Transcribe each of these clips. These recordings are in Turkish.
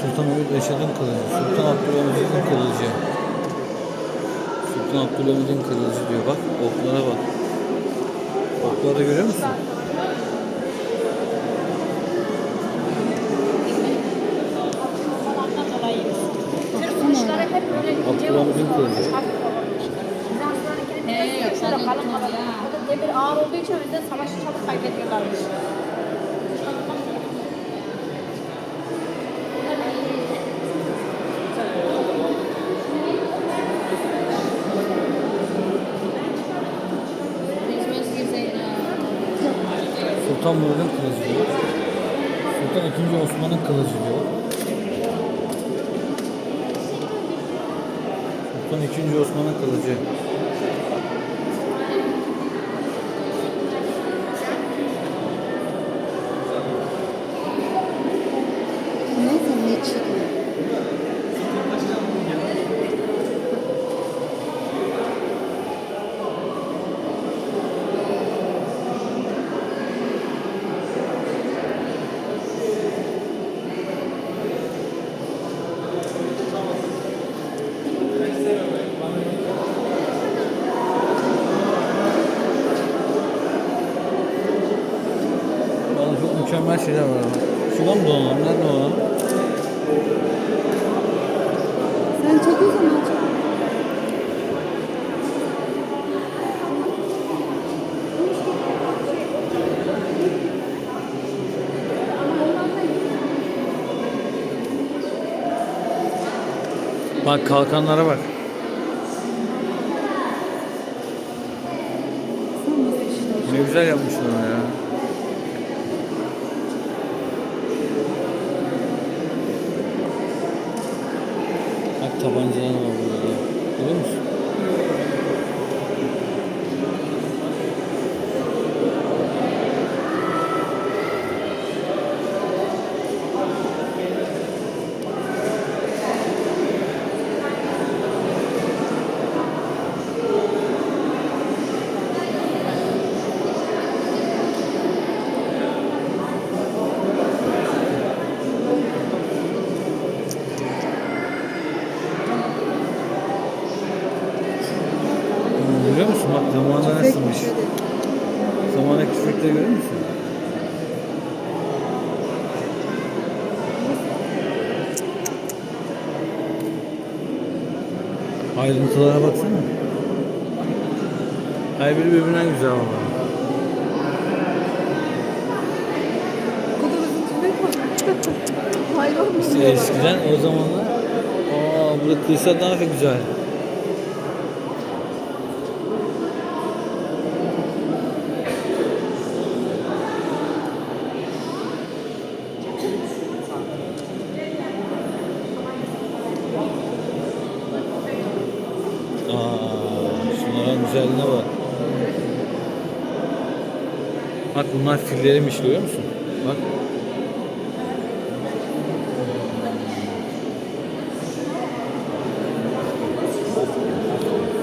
Sultan Mehmet Reşad'ın kılıcı. Sultan Abdülhamid'in kılıcı. Sultan Abdülhamid'in kılıcı diyor. Bak oklara bak. Okları görüyor musun? Abdülhamid'in kılıcı. Biraz şöyle kalın kalın. O da demir ağır olduğu için o yüzden savaşı çabuk kaybediyorlarmış. Sultan Murad'ın kılıcı diyor. Sultan II. Osman'ın kılıcı diyor. Sultan II. Osman'ın kılıcı. Mükemmel şeyler var. ama. Şuradan mı dolanalım? Nerede dolanalım? Sen çek o zaman çek. Bak kalkanlara bak. Ne güzel yapmışlar ya. Bak tabancalar var burada. da. Görüyor musun? Hmm, Görüyor musun? Bak hadi. Zamanı tüfekleri görüyor musun? Ayrıntılara baksana. Her biri birbirinden güzel? İşte eskiden o zamanlar aa burada kıysa daha da güzel. Şunların güzelliğine bak. Bak bunlar filleriymiş görüyor musun? Bak.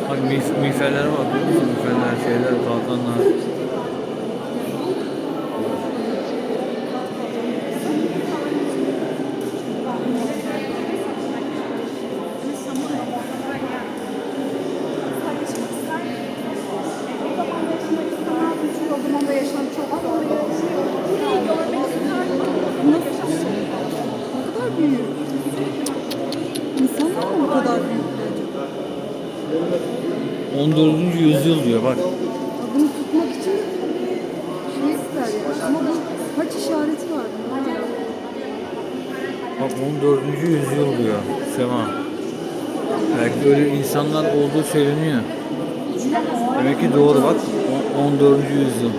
Bak miğferlere bak görüyor musun? Miğferler, şeyler, kalkanlar. 14. yüzyıl diyor bak. Bunu tutmak için şey ister ya. Ama bu kaç işareti var? Bak 14. yüzyıl diyor Sema. Belki öyle insanlar olduğu söyleniyor. Demek ki doğru bak 14. yüzyıl.